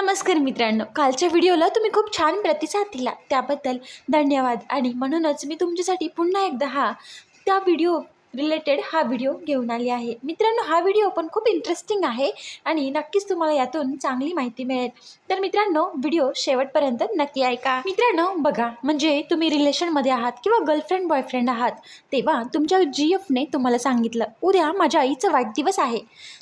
नमस्कार मित्रांनो. कालच्या व्हिडिओला तुम्ही खूप छान प्रतिसाद दिला. त्याबद्दल धन्यवाद. आणि म्हणूनच मी तुमच्यासाठी पुन्हा एकदा हा त्या व्हिडिओ रिलेटेड हा व्हिडिओ घेऊन आली आहे. मित्रांनो हा व्हिडिओ पण खूप इंटरेस्टिंग आहे आणि नक्कीच तुम्हाला यातून चांगली माहिती मिळेल. तर मित्रांनो व्हिडिओ शेवटपर्यंत नक्की ऐका. मित्रांनो बघा म्हणजे तुम्ही रिलेशनमध्ये आहात किंवा गर्लफ्रेंड बॉयफ्रेंड आहात तेव्हा तुमच्या जी एफने तुम्हाला सांगितलं उद्या माझ्या आईचा वाढदिवस आहे.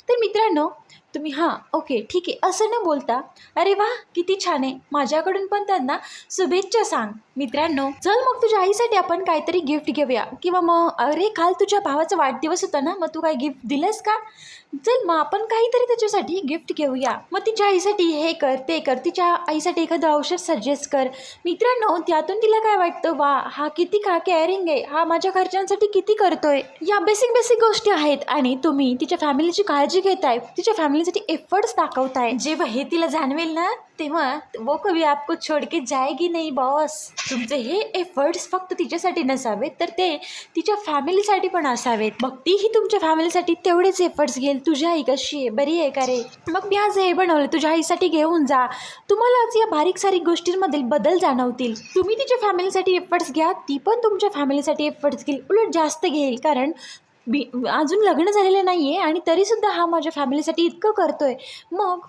तर मित्रांनो तुम्ही हां ओके ठीक आहे. असं न बोलता अरे वा किती छान आहे. माझ्याकडून पण त्यांना शुभेच्छा सांग. मित्रांनो चल मग तुझ्या आईसाठी आपण काहीतरी गिफ्ट घेऊया. किंवा मग अरे काल तुझ्या भावाचा वाढदिवस होता ना मग तू काय गिफ्ट दिलंस का? चल मग आपण काहीतरी त्याच्यासाठी गिफ्ट घेऊया. मग तिच्या आईसाठी हे कर ते कर. तिच्या आईसाठी एखादं औषध सजेस्ट कर. मित्रांनो त्यातून तिला काय वाटतं? वा हा किती का केअरिंग आहे? हा माझ्या घरच्यांसाठी किती करतोय? या बेसिक बेसिक गोष्टी आहेत. आणि तुम्ही तिच्या फॅमिलीची काळजी घेताय. तिच्या फॅमिली करण्यासाठी एफर्ट्स दाखवताय. जेव्हा हे तिला जाणवेल ना तेव्हा वो कवी आपको छोड के जायगी नाही बॉस तुमचे हे एफर्ट्स फक्त तिच्यासाठी नसावेत तर ते तिच्या फॅमिलीसाठी पण असावेत. मग तीही तुमच्या फॅमिलीसाठी तेवढेच एफर्ट्स घेईल. तुझी आई कशी आहे? बरी आहे का रे? मग मी आज हे बनवलं. तुझ्या आईसाठी घेऊन जा. तुम्हाला आज या बारीक सारीक गोष्टींमधील बदल जाणवतील. तुम्ही तिच्या फॅमिलीसाठी एफर्ट्स घ्या ती पण तुमच्या फॅमिलीसाठी एफर्ट्स घेईल. उलट जास्त घेईल कारण बी अजून लग्न झालेलं नाही आहे आणि तरीसुद्धा हा माझ्या फॅमिलीसाठी इतकं करतो आहे मग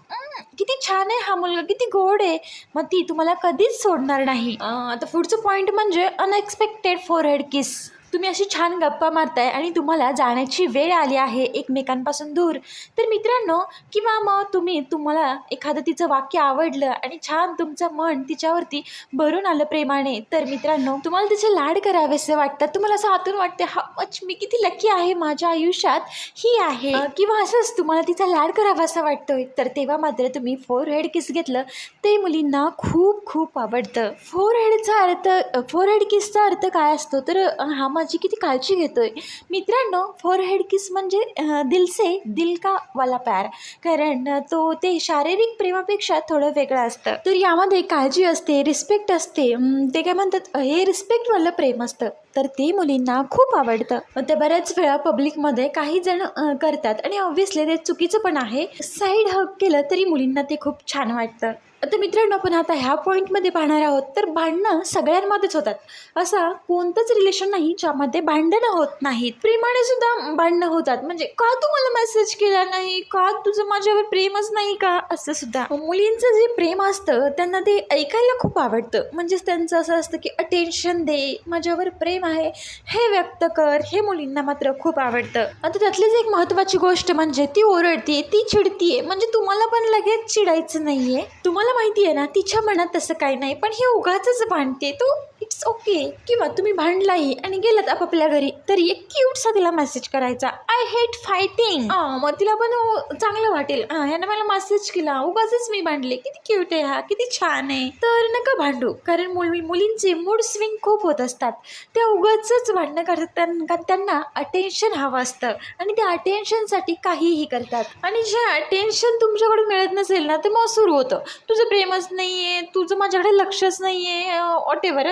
किती छान आहे हा मुलगा किती गोड आहे. मग ती तुम्हाला कधीच सोडणार नाही. आता पुढचं पॉईंट म्हणजे अनएक्सपेक्टेड फोर हेड किस तुम्ही अशी छान गप्पा मारताय आणि तुम्हाला जाण्याची वेळ आली आहे एकमेकांपासून दूर. तर मित्रांनो किंवा मग तुम्ही तुम्हाला एखादं तिचं वाक्य आवडलं आणि छान तुमचं मन तिच्यावरती भरून आलं प्रेमाने तर मित्रांनो तुम्हाला तिचे लाड करावेसे वाटतात. तुम्हाला असं आतून वाटते हा मच मी किती लकी आहे माझ्या आयुष्यात ही आहे. किंवा असंच तुम्हाला तिचा लाड करावासा वाटतोय. तर तेव्हा मात्र तुम्ही फोर हेड किस घेतलं. ते मुलींना खूप खूप आवडतं. फोर हेडचा अर्थ फोर हेड किसचा अर्थ काय असतो? तर हा माझी किती काळजी घेतोय. मित्रांनो फोरहेड किस म्हणजे दिलसे दिल से दिल का वाला प्यार. कारण तो ते शारीरिक प्रेमापेक्षा थोडं वेगळं असतं. तर यामध्ये काळजी असते रिस्पेक्ट असते. ते काय म्हणतात हे रिस्पेक्टवालं प्रेम असतं. तर ते मुलींना खूप आवडतं. ते बऱ्याच वेळा पब्लिकमध्ये काही जण करतात. आणि ऑब्व्हियसली ते चुकीचं पण आहे. साईड हक केलं तरी मुलींना ते खूप छान वाटतं. आता मित्रांनो आपण आता ह्या पॉईंटमध्ये पाहणार आहोत. तर भांडणं सगळ्यांमध्येच होतात. असा कोणतंच रिलेशन नाही ज्यामध्ये भांडणं होत नाहीत. प्रेमाने सुद्धा भांडणं होतात. म्हणजे का तू मला मेसेज केला नाही? का तुझं माझ्यावर प्रेमच नाही का? असं सुद्धा. मुलींचं जे प्रेम असतं त्यांना ते ऐकायला खूप आवडतं. म्हणजेच त्यांचं असं असतं की अटेन्शन दे. माझ्यावर प्रेम आहे. हे व्यक्त कर. हे मुलींना मात्र खूप आवडतं. आता त्यातलीच एक महत्त्वाची गोष्ट म्हणजे ती ओरडते ती चिडतीये. म्हणजे तुम्हाला पण लगेच चिडायचं नाहीये. तुम्हाला माहिती आहे ना तिच्या मनात तसं काही नाही पण हे उगाच भांडते. तो इट्स ओके. किंवा तुम्ही भांडलाही आणि गेलात आपापल्या घरी तरी एक क्यूटसा तिला मेसेज करायचा. आय हेट फायटिंग मग तिला पण चांगलं वाटेल. ह्यानं मला मेसेज केला. उगाच मी भांडले. किती क्यूट आहे हा किती छान आहे. तर नका भांडू कारण मुली मुलींचे मूड स्विंग खूप होत असतात. त्या उगाच भांडणं करतात त्यां- का त्यांना अटेन्शन हवं असतं. आणि त्या अटेन्शनसाठी काहीही करतात. आणि जे अटेन्शन तुमच्याकडून मिळत नसेल ना ते मग सुरू होतं. तुझं प्रेमच नाही आहे तुझं माझ्याकडे लक्षच नाही आहे. वॉटेवर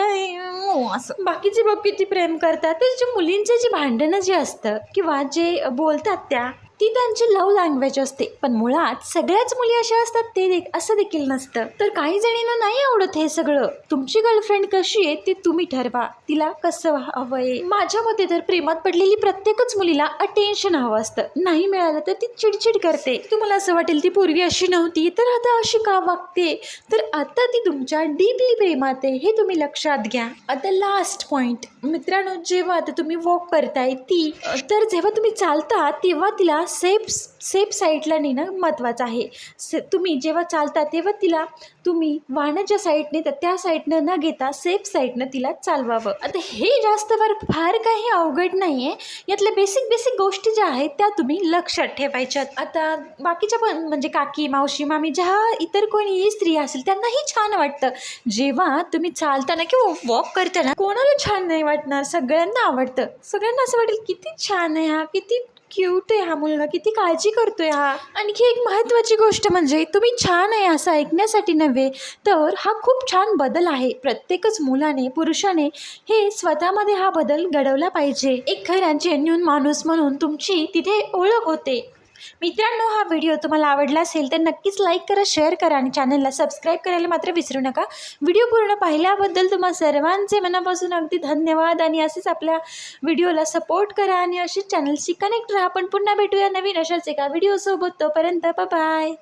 असं. बाकीचे बाबतीत किती प्रेम करतात. तर जे मुलींचे जे भांडणं जे असतं किंवा जे बोलतात त्या ती त्यांची लव लँग्वेज असते. पण मुळात सगळ्याच मुली अशा असतात ते देख असं देखील नसतं. तर काही जणींना नाही आवडत हे सगळं. तुमची गर्लफ्रेंड कशी आहे ते तुम्ही ठरवा. तिला कसं हवंय? माझ्या मते तर प्रेमात पडलेली प्रत्येकच मुलीला अटेन्शन हवं असतं. नाही मिळालं तर ती चिडचिड करते. तुम्हाला असं वाटेल ती पूर्वी अशी नव्हती तर आता अशी का वागते? तर आता ती तुमच्या डीपली प्रेमात आहे हे तुम्ही लक्षात घ्या. आता लास्ट पॉईंट मित्रांनो जेव्हा आता तुम्ही वॉक करताय ती तर जेव्हा तुम्ही चालता तेव्हा तिला सेफ सेफ साईडला नेणं महत्त्वाचं आहे. से तुम्ही जेव्हा चालता तेव्हा तिला तुम्ही वाहनाच्या साईडने तर त्या साईडनं न घेता सेफ साईडनं तिला चालवावं. आता हे जास्त फार फार काही अवघड नाही आहे यातल्या बेसिक बेसिक गोष्टी ज्या आहेत त्या तुम्ही लक्षात ठेवायच्यात. आता बाकीच्या पण म्हणजे काकी मावशी मामी ज्या इतर कोणी स्त्री असेल त्यांनाही छान वाटतं. जेव्हा तुम्ही चालताना किंवा वॉक करताना कोणाला छान नाही वाटणार? सगळ्यांना आवडतं. सगळ्यांना असं वाटेल किती छान आहे हा किती क्यूट आहे हा मुलगा किती काळजी करतोय हा. आणखी एक महत्त्वाची गोष्ट म्हणजे तुम्ही छान आहे असं ऐकण्यासाठी नव्हे तर हा खूप छान बदल आहे. प्रत्येकच मुलाने पुरुषाने हे स्वतःमध्ये हा बदल घडवला पाहिजे. एक खरा जेन्युन माणूस म्हणून तुमची तिथे ओळख होते. मित्रांनो हा व्हिडिओ तुम्हाला आवडला असेल तर नक्कीच लाईक करा शेअर करा आणि चॅनलला सबस्क्राईब करायला मात्र विसरू नका. व्हिडिओ पूर्ण पाहिल्याबद्दल तुम्हा सर्वांचे मनापासून अगदी धन्यवाद आणि असेच आपल्या व्हिडिओला सपोर्ट करा आणि अशीच चॅनलशी कनेक्ट राहा. आपण पुन्हा भेटूया नवीन अशाच एका व्हिडिओसोबत तोपर्यंत बाय